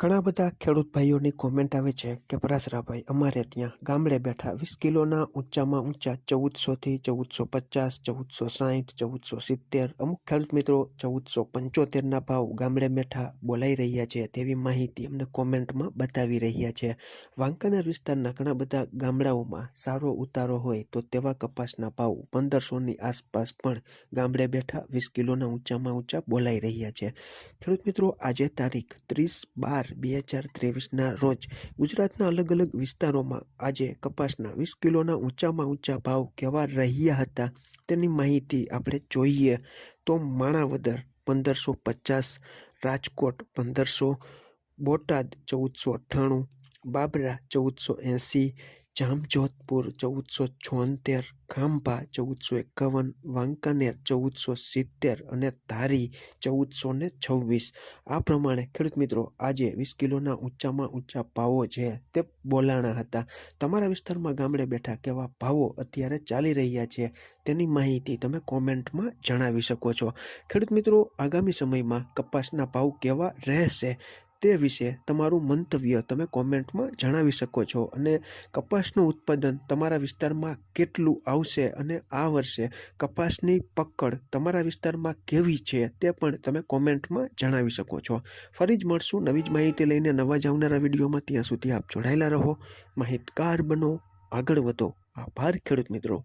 ઘણા બધા ખેડૂત ભાઈઓની કોમેન્ટ આવે છે કે પરાસરાભાઈ અમારે ત્યાં ગામડે બેઠા વીસ કિલોના ઊંચામાં ઊંચા ચૌદસોથી ચૌદસો પચાસ, ચૌદસો સાહીઠ ચૌદસો સિત્તેર, અમુક ખેડૂત મિત્રો ચૌદસો પંચોતેરના ભાવ ગામડે બેઠા બોલાઈ રહ્યા છે. તેવી માહિતી અમને કોમેન્ટમાં બતાવી રહ્યા છે. વાંકાનેર વિસ્તારના ઘણા બધા ગામડાઓમાં સારો ઉતારો હોય તો તેવા કપાસના ભાવ પંદરસોની આસપાસ પણ ગામડે બેઠા વીસ કિલોના ઊંચામાં ઊંચા બોલાઈ રહ્યા છે. ખેડૂત મિત્રો, આજે તારીખ ત્રીસ બાર બે હજાર ત્રેવીસના રોજ ગુજરાતના અલગ અલગ વિસ્તારોમાં આજે કપાસના વીસ કિલોના ઊંચામાં ઊંચા ભાવ કેવા રહ્યા હતા તેની માહિતી આપણે જોઈએ તો માણાવદર પંદરસો પચાસ, રાજકોટ પંદરસો, બોટાદ ચૌદસો અઠ્ઠાણું, બાબરા ચૌદસો એંસી જામજોધપુર ચૌદસો છોતેર, ખાંભા ચૌદસો એકાવન, વાંકાનેર ચૌદસો સિત્તેર અને ધારી ચૌદસો ને છવ્વીસ. આ પ્રમાણે ખેડૂત મિત્રો, આજે વીસ કિલોના ઊંચામાં ઊંચા ભાવો છે તે બોલાણા હતા. તમારા વિસ્તારમાં ગામડે બેઠા કેવા ભાવો અત્યારે ચાલી રહ્યા છે તેની માહિતી તમે કોમેન્ટમાં જણાવી શકો છો. ખેડૂત મિત્રો, આગામી સમયમાં કપાસના ભાવ કેવા રહેશે? તે વિશે તમારું મંતવ્ય તમે કોમેન્ટમાં જણાવી શકો છો અને કપાસનું ઉત્પાદન તમારા વિસ્તારમાં કેટલું આવશે અને આ વર્ષે કપાસની પકડ તમારા વિસ્તારમાં કેવી છે તે પણ તમે કોમેન્ટમાં જણાવી શકો છો. ફરી જ મળશું નવી જ માહિતી લઈને નવા જ આવનારા વિડીયોમાં. ત્યાં સુધી આપ જોડાયેલા રહો. માહિતગાર બનો. આગળ વધો. આભાર ખેડૂત મિત્રો.